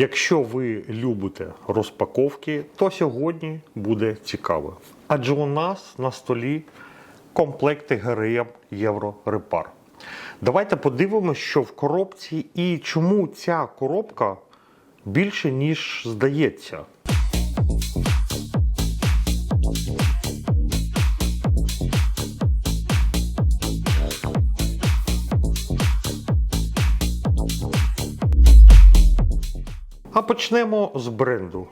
Якщо ви любите розпаковки, то сьогодні буде цікаво. Адже у нас на столі комплекти ГРМ Єврорепар. Давайте подивимося, що в коробці і чому ця коробка більше, ніж здається. А почнемо з бренду.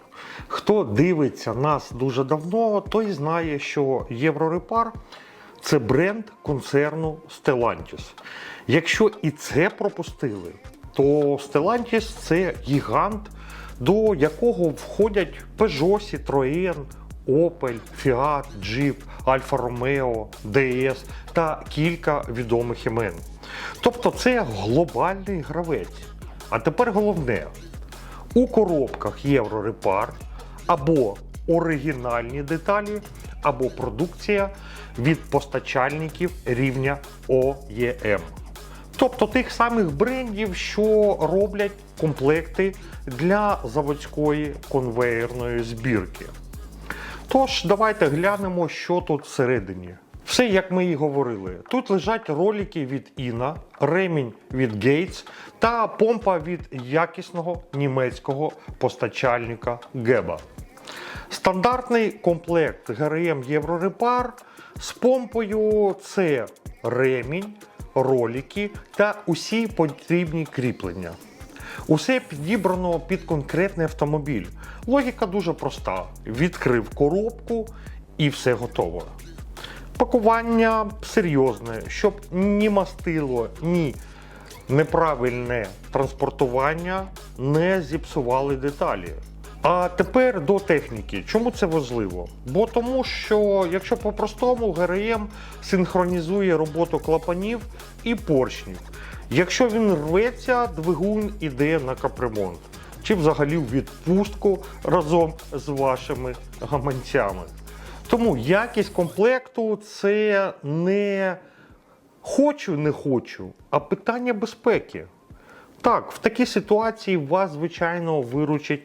Хто дивиться нас дуже давно, той знає, що Єврорепар це бренд концерну Stellantis. Якщо і це пропустили, то Stellantis це гігант, до якого входять Peugeot, Citroën, Opel, Fiat, Jeep, Alfa Romeo, DS та кілька відомих імен. Тобто це глобальний гравець. А тепер головне: у коробках Єврорепар або оригінальні деталі, або продукція від постачальників рівня ОЄМ. Тобто тих самих брендів, що роблять комплекти для заводської конвеєрної збірки. Тож, давайте глянемо, що тут всередині. Все, як ми і говорили. Тут лежать ролики від Іна, ремінь від Gates та помпа від якісного німецького постачальника Геба. Стандартний комплект ГРМ Єврорепар з помпою це ремінь, ролики та усі потрібні кріплення. Усе підібрано під конкретний автомобіль. Логіка дуже проста: відкрив коробку і все готово. Пакування серйозне, щоб ні мастило, ні неправильне транспортування не зіпсували деталі. А тепер до техніки. Чому це важливо? Бо тому, що якщо по-простому ГРМ синхронізує роботу клапанів і поршнів. Якщо він рветься, двигун іде на капремонт чи взагалі в відпустку разом з вашими гаманцями. Тому якість комплекту це не хочу, не хочу, а питання безпеки. Так, в такій ситуації вас, звичайно, виручить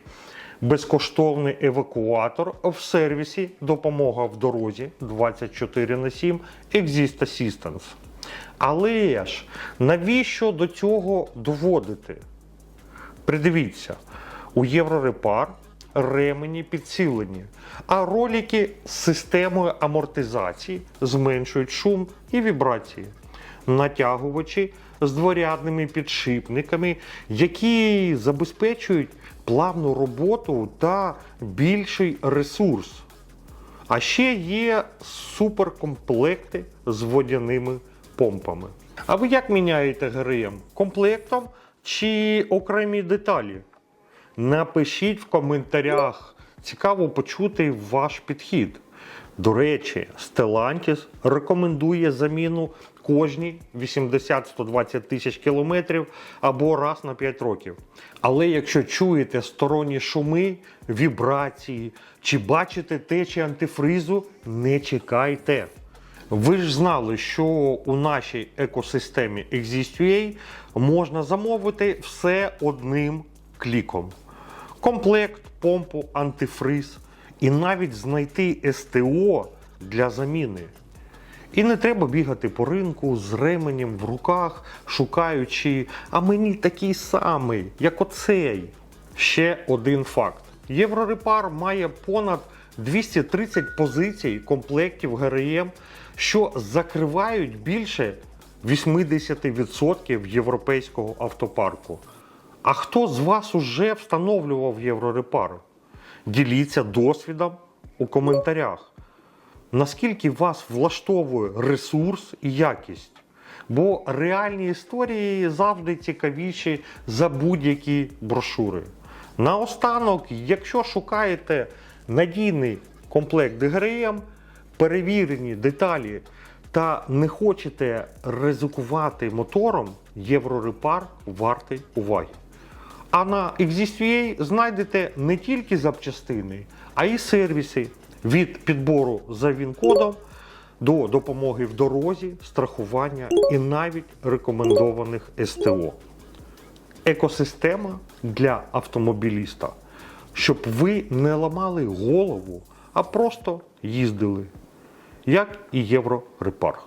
безкоштовний евакуатор в сервісі Допомога в дорозі 24 на 7 Exist Assistance. Але ж навіщо до цього доводити? Придивіться, у Єврорепар ремені підсилені, а ролики з системою амортизації зменшують шум і вібрації. Натягувачі з дворядними підшипниками, які забезпечують плавну роботу та більший ресурс. А ще є суперкомплекти з водяними помпами. А ви як міняєте ГРМ? Комплектом чи окремі деталі? Напишіть в коментарях. Цікаво почути ваш підхід. До речі, Stellantis рекомендує заміну кожні 80-120 тисяч кілометрів або раз на 5 років. Але якщо чуєте сторонні шуми, вібрації чи бачите течі антифризу, не чекайте. Ви ж знали, що у нашій екосистемі Exist.ua можна замовити все одним кліком. Комплект, помпу, антифриз і навіть знайти СТО для заміни. І не треба бігати по ринку з ременем в руках, шукаючи, а мені такий самий, як оцей. Ще один факт: Єврорепар має понад 230 позицій комплектів ГРМ, що закривають більше 80% європейського автопарку. А хто з вас уже встановлював Єврорепар? Діліться досвідом у коментарях. Наскільки вас влаштовує ресурс і якість? Бо реальні історії завжди цікавіші за будь-які брошури. Наостанок, якщо шукаєте надійний комплект ДГРМ, перевірені деталі та не хочете ризикувати мотором, Єврорепар вартий уваги. А на Exist.ua знайдете не тільки запчастини, а й сервіси від підбору за ВІН-кодом до допомоги в дорозі, страхування і навіть рекомендованих СТО. екосистема для автомобіліста, щоб ви не ламали голову, а просто їздили, як і Єврорепар.